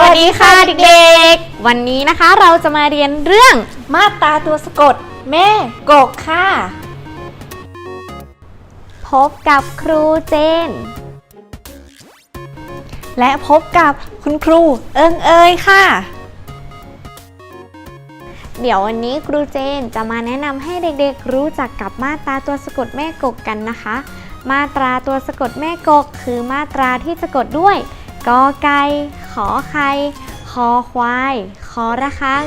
วัสดีค่ะเด็กๆ วันนี้นะคะเราจะมาเรียนเรื่องมาตราตัวสะกด แม่กกค่ะ พบกับครูเจน และพบกับคุณครูเอิงเอยค่ะ เดี๋ยววันนี้ครูเจนจะมาแนะนำให้เด็กๆ รู้จักกับมาตราตัวสะกดแม่กกกันนะคะ มาตราตัวสะกดแม่กก คือมาตราที่สะกดด้วยกอไก่ข อไข่คอควาย คอระฆัง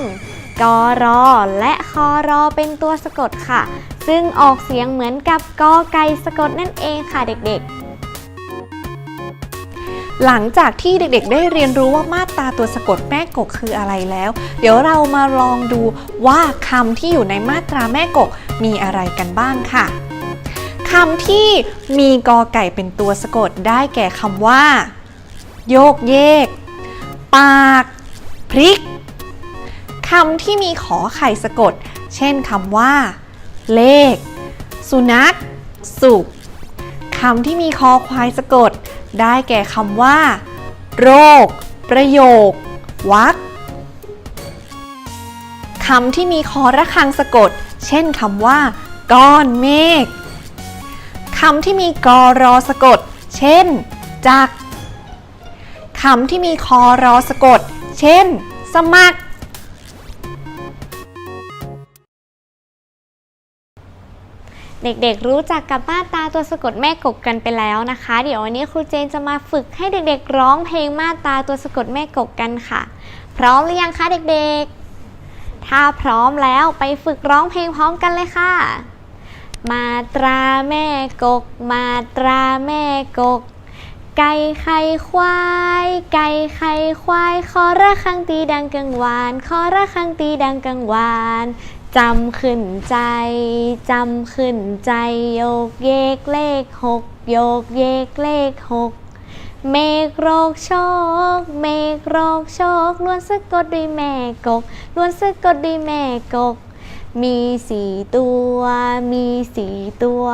กอรอ และคอรอเป็นตัวสะกดค่ะ ซึ่งออกเสียงเหมือนกับกอไก่สะกดนั่นเองค่ะเด็กๆหลังจากที่เด็กๆ ได้เรียนรู้ว่ามาตราตัวสะกดแม่กกคืออะไรแล้ว เดี๋ยวเรามาลองดูว่าคำที่อยู่ในมาตราแม่กกมีอะไรกันบ้างค่ะคำที่มีกอไก่เป็นตัวสะกดได้แก่คำว่า โยกเยก ปาก พริกคำที่มีขอไข่สะกด เช่นคำว่า เลข สุนัข สุขคำที่มีคอควายสะกด ได้แก่คำว่า โรค ประโยค วักคำที่มีคอระฆังสะกด เช่นคำว่า ก้อนเมฆคำที่มีกอรอสะกด เช่น จัก คำที่มีคอรอสะกด เช่น สมัคร เด็กๆรู้จักกับมาตราตัวสะกดแม่กกกันไปแล้วนะคะ เดี๋ยววันนี้ครูเจนจะมาฝึกให้เด็กๆ ร้องเพลงมาตราตัวสะกดแม่กกกันค่ะ พร้อมหรือยังคะเด็กๆ ถ้าพร้อมแล้วไปฝึกร้องเพลงพร้อมกันเลยค่ะ มาตราแม่กก มาตราแม่กก ไก่ไข่ควาย ไก่ไข่ควายคอระฆังตีดังกังวานคอระฆังตีดังกังวานจำขึ้นใจ จำขึ้นใจโยกเยกเลขหกโยกเยกเลขหกเมฆโรคโชค เมฆโรคโชคล้วนสะกดด้วยแม่กกล้วนสะกดด้วยแม่กก มีสี่ตัว มีสี่ตัว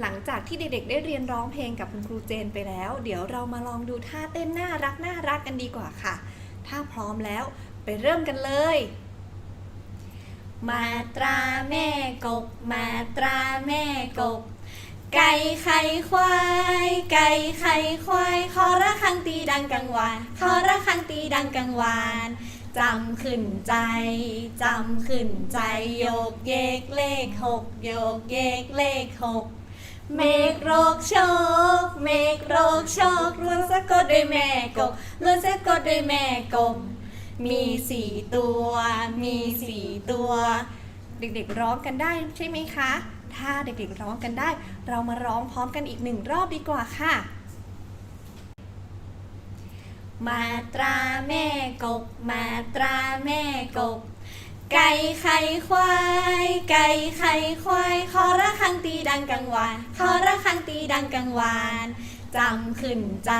หลังจากที่เด็กๆ ได้เรียนร้องเพลงกับคุณครูเจนไปแล้ว เดี๋ยวเรามาลองดูท่าเต้นน่ารักน่ารักกันดีกว่าค่ะ ถ้าพร้อมแล้วไปเริ่มกันเลย มาตราแม่กกมาตราแม่กกไก่ไข่ควาย ไก่ไข่ควายคอระฆังตีดังกังวานคอระฆังตีดังกังวานจำขึ้นใจ จำขึ้นใจโยกเยกเลขหกโยกเยกเลขหก เมฆโรคโชค เมฆโรคโชคล้วนสะกดด้วยแม่กบล้วนสะกดด้วยแม่กบมีสี่ตัว มีสี่ตัว เด็กๆร้องกันได้ใช่ไหมคะ ถ้าเด็กๆร้องกันได้ เรามาร้องพร้อมกันอีกหนึ่งรอบดีกว่าค่ะ มาตราแม่กบมาตราแม่กบ ไก่ไข่ควาย ไก่ไข่ควายคอระฆังตีดังกังวานคอระฆังตีดังกังวานจำขึ้นใจ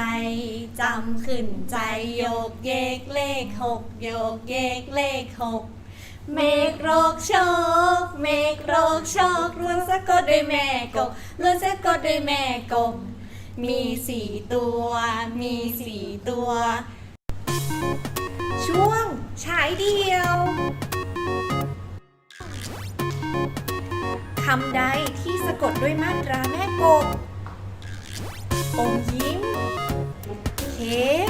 จำขึ้นใจโยกเยกเลขหกโยกเยกเลขหกเมฆโรคโชค เมฆโรคโชคล้วนสะกดด้วยแม่กบล้วนสะกดด้วยแม่กบมีสี่ตัว มีสี่ตัว ช่วงฉายเดียว คำใดที่สะกดด้วยมาตราแม่กบอมยิ้ม เค้ก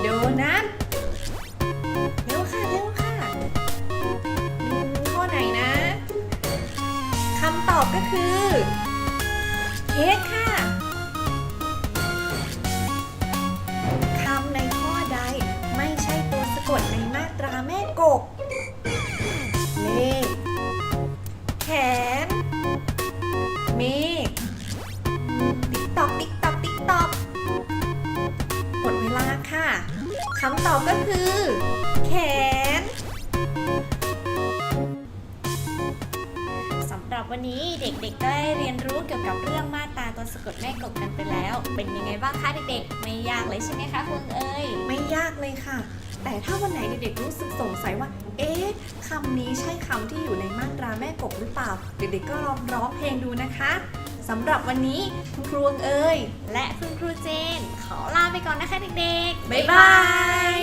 โดนัทเร็วค่ะเร็วค่ะข้อไหนนะคำตอบก็คือ เค้กค่ะ คำตอบก็คือ แขนสำหรับวันนี้เด็กๆ ได้เรียนรู้เกี่ยวกับเรื่องมาตราตัวสะกดแม่กบกันไปแล้ว เป็นยังไงบ้างคะเด็กๆ ไม่ยากเลยใช่ไหมคะคุณเอ้ยไม่ยากเลยค่ะ แต่ถ้าวันไหนเด็กๆรู้สึกสงสัยว่า เอ๊ะคำนี้ใช่คำที่อยู่ในมาตราแม่กบหรือเปล่า เด็กๆก็ลองร้องเพลงดูนะคะ สำหรับวันนี้คุณครูเอ๋ยและคุณครูเจน ขอลาไปก่อนนะคะเด็กๆ บ๊ายบาย